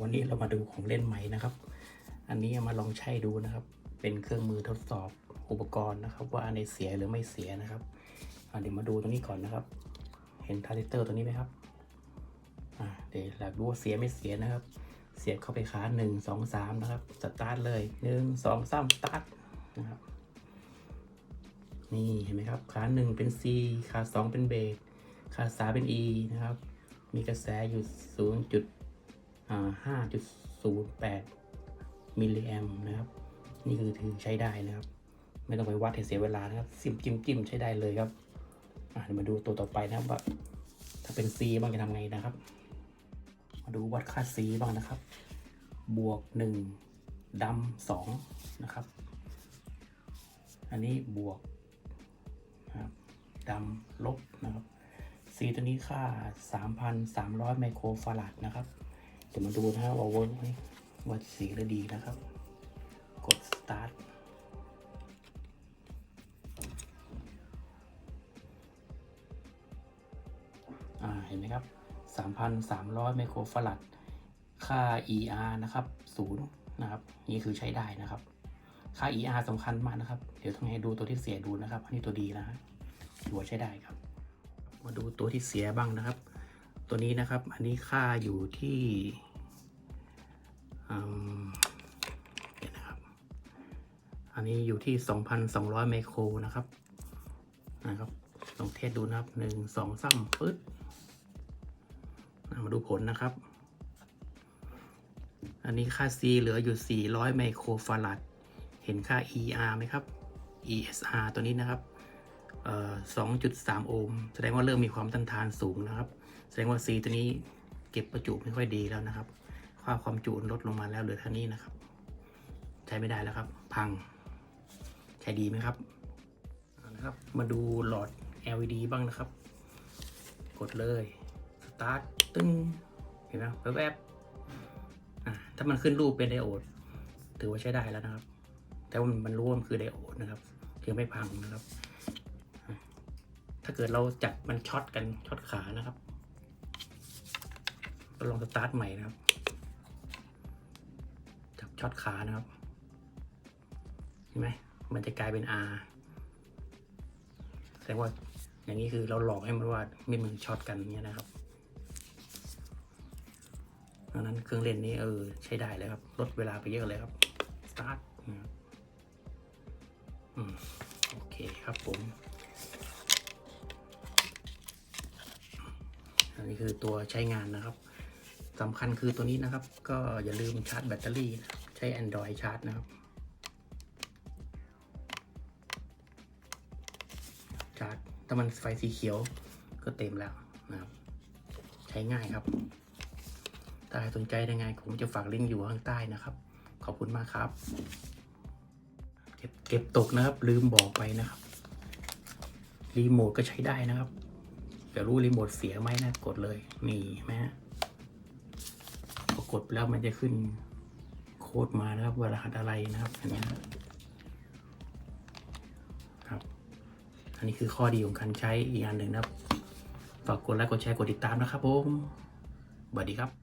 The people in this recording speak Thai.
วันนี้เรามาดูของเล่นใหม่นะครับ อันนี้มาลองใช้ดูนะครับ เป็นเครื่องมือทดสอบอุปกรณ์นะครับ ว่าอันไหนเสียหรือไม่เสียนะครับเดี๋ยวมาดูตรงนี้ก่อนนะครับ เห็นทาร์เตอร์ตัวนี้ไหมครับเดี๋ยวเราดูว่าเสียไม่เสียนะครับ เสียบเข้าไปขาหนึ่งสองสามนะครับ สตาร์ทเลยหนึ่งสองสามสตาร์ทนะครับ นี่เห็นไหมครับ ขาหนึ่งเป็น C ขาสองเป็นเบสขาสามเป็น E นะครับ มีกระแสอยู่ศู นย์จุดห้าจุดศูนย์แปดมิลลิแอมนะครับ นี่คือถือใช้ได้นะครับ ไม่ต้องไปวัดให้เสียเวลานะครับซิมจิ้มจิ้มใช้ได้เลยครับอะเดี๋ยวมาดูตัวต่อไปนะครับว่าถ้าเป็น C บ้างจะทำไงนะครับ มาดูวัดค่า C บ้างนะครับ บวกหนึ่งดำสองนะครับ อันนี้บวกนะครับดำลบนะครับ C ตัวนี้ค่า 3,300 ไมโครฟาราดนะครับ ดี๋ยวมาดูนะครัว่าเวิร์กไหมว่าสีหรือดีนะครับ กด start เห็นไหมครับ 3,300 ไมโครฟาราดค่า ER นะครับ0นะครับ นี่คือใช้ได้นะครับ ค่า ER สำคัญมากนะครับ เดี๋ยวต้องให้ดูตัวที่เสียดูนะครับ อันนี้ตัวดีนะฮะถือว่าใช้ได้ครับ มาดูตัวที่เสียบ้างนะครับ ตัวนี้นะครับ อันนี้ค่าอยู่ที่ เดี๋ยวนะครับ อันนี้อยู่ที่ 2,200 ไมโครนะครับ นะครับ ลองเทสดูนะครับหนึ่งสองสามปึ๊ดมาดูผลนะครับ อันนี้ค่า C เหลืออยู่ 400 ไมโครฟาราด เห็นค่า ER ไหมครับ ESR ตัวนี้นะครับเอ่อ2.3 โอห์ม แสดงว่าเริ่มมีความต้านทานสูงนะครับ แสดงว่า C ตัวนี้เก็บประจุไม่ค่อยดีแล้วนะครับ ค่าความจุลดลงมาแล้วเหลือเท่านี้นะครับ ใช้ไม่ได้แล้วครับ พัง ใช้ดีไหมครับเอานะครับ มาดูหลอด LED บ้างนะครับ กดเลยสตาร์ทตึ้งเห็นไหมแวบๆอะถ้ามันขึ้นรูปเป็นไดโอด ถือว่าใช้ได้แล้วนะครับ แต่ว่ามันรู้ว่ามันคือไดโอดนะครับคือไม่พังนะครับ ถ้าเกิดเราจับมันช็อตกันช็อตขานะครับเราลองสตาร์ทใหม่นะครับจับ ช็อตขานะครับเห็นไหมมันจะกลายเป็น R แสดงว่าอย่างนี้คือเราหลอกให้มันว่าไม่มือช็อตกันอย่างเงี้ยนะครับดังนั้นเครื่องเล่นนี้เออใช้ได้เลยครับ ลดเวลาไปเยอะเลยครับสตาร์ทนะครับโอเคครับผม อันนี้คือตัวใช้งานนะครับสำคัญคือตัวนี้นะครับ ก็อย่าลืมชาร์จแบตเตอรี่นะครับ ใช้ Android ชาร์จนะครับ ชาร์จถ้ามันไฟสีเขียวก็เต็มแล้วนะครับ ใช้ง่ายครับ ถ้าใครสนใจยังไงผมจะฝากลิงก์อยู่ข้างใต้นะครับ ขอบคุณมากครับ เก็บเก็บตกนะครับ ลืมบอกไปนะครับ รีโมทก็ใช้ได้นะครับจะรู้รีโมทเสียไหมนะกดเลย นี่เห็นไหมฮะพอกดแล้วมันจะขึ้น ค้ดมานะครับว่ารหัสอะไรนะครับอันนี้ครับ อันนี้คือข้อดีของการใช้อีกอันหนึ่งนะครับฝากกดไลค์กดแชร์กดติดตามนะครับผมสวัสดีครับ